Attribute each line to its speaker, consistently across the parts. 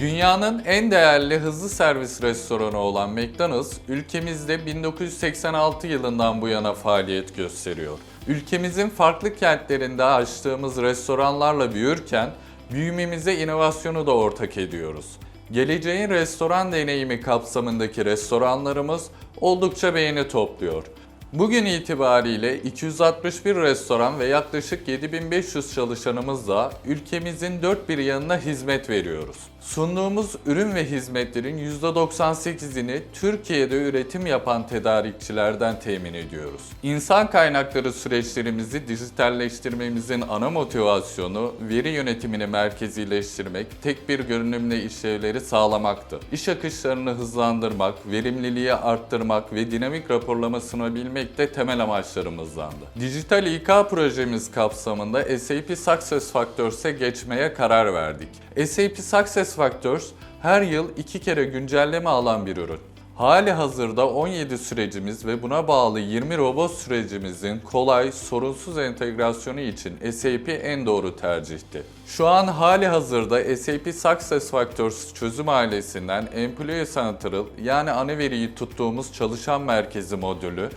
Speaker 1: Dünyanın en değerli hızlı servis restoranı olan McDonald's, ülkemizde 1986 yılından bu yana faaliyet gösteriyor. Ülkemizin farklı kentlerinde açtığımız restoranlarla büyürken, büyümemize inovasyonu da ortak ediyoruz. Geleceğin restoran deneyimi kapsamındaki restoranlarımız oldukça beğeni topluyor. Bugün itibariyle 261 restoran ve yaklaşık 7500 çalışanımızla ülkemizin dört bir yanına hizmet veriyoruz. Sunduğumuz ürün ve hizmetlerin %98'ini Türkiye'de üretim yapan tedarikçilerden temin ediyoruz. İnsan kaynakları süreçlerimizi dijitalleştirmemizin ana motivasyonu veri yönetimini merkezileştirmek, tek bir görünümle işlevleri sağlamaktı. İş akışlarını hızlandırmak, verimliliği arttırmak ve dinamik raporlama sunabilmek de temel amaçlarımızdandı. Dijital İK projemiz kapsamında SAP Success Factors'e geçmeye karar verdik. SAP Success Factors her yıl iki kere güncelleme alan bir ürün. Hali hazırda 17 sürecimiz ve buna bağlı 20 robot sürecimizin kolay, sorunsuz entegrasyonu için SAP en doğru tercihti. Şu an hali hazırda SAP Success Factors çözüm ailesinden Employee Central yani ana veriyi tuttuğumuz çalışan merkezi modülü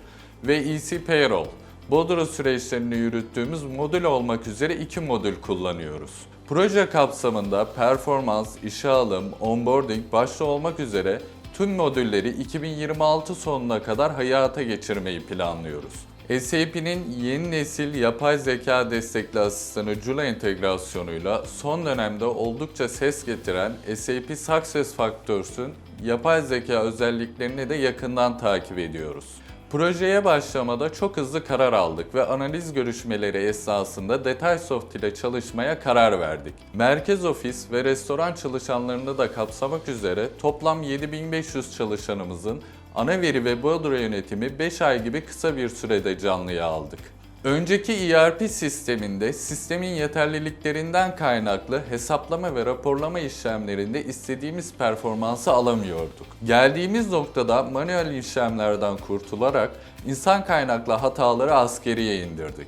Speaker 1: ve EC Payroll, Bodro süreçlerini yürüttüğümüz modül olmak üzere iki modül kullanıyoruz. Proje kapsamında performans, işe alım, onboarding başta olmak üzere tüm modülleri 2026 sonuna kadar hayata geçirmeyi planlıyoruz. SAP'nin yeni nesil yapay zeka destekli asistanı Joule entegrasyonuyla son dönemde oldukça ses getiren SAP Success Factors'un yapay zeka özelliklerini de yakından takip ediyoruz. Projeye başlamada çok hızlı karar aldık ve analiz görüşmeleri esnasında Detaysoft ile çalışmaya karar verdik. Merkez ofis ve restoran çalışanlarını da kapsamak üzere toplam 7500 çalışanımızın ana veri ve Bodro yönetimi 5 ay gibi kısa bir sürede canlıya aldık. Önceki ERP sisteminde sistemin yeterliliklerinden kaynaklı hesaplama ve raporlama işlemlerinde istediğimiz performansı alamıyorduk. Geldiğimiz noktada manuel işlemlerden kurtularak insan kaynaklı hataları askeriye indirdik.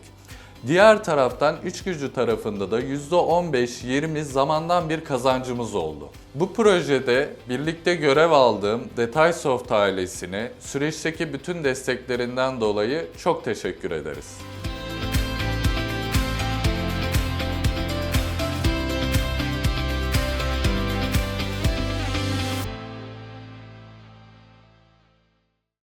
Speaker 1: Diğer taraftan iç gücü tarafında da %15-20 zamandan bir kazancımız oldu. Bu projede birlikte görev aldığım Detaysoft ailesine süreçteki bütün desteklerinden dolayı çok teşekkür ederiz.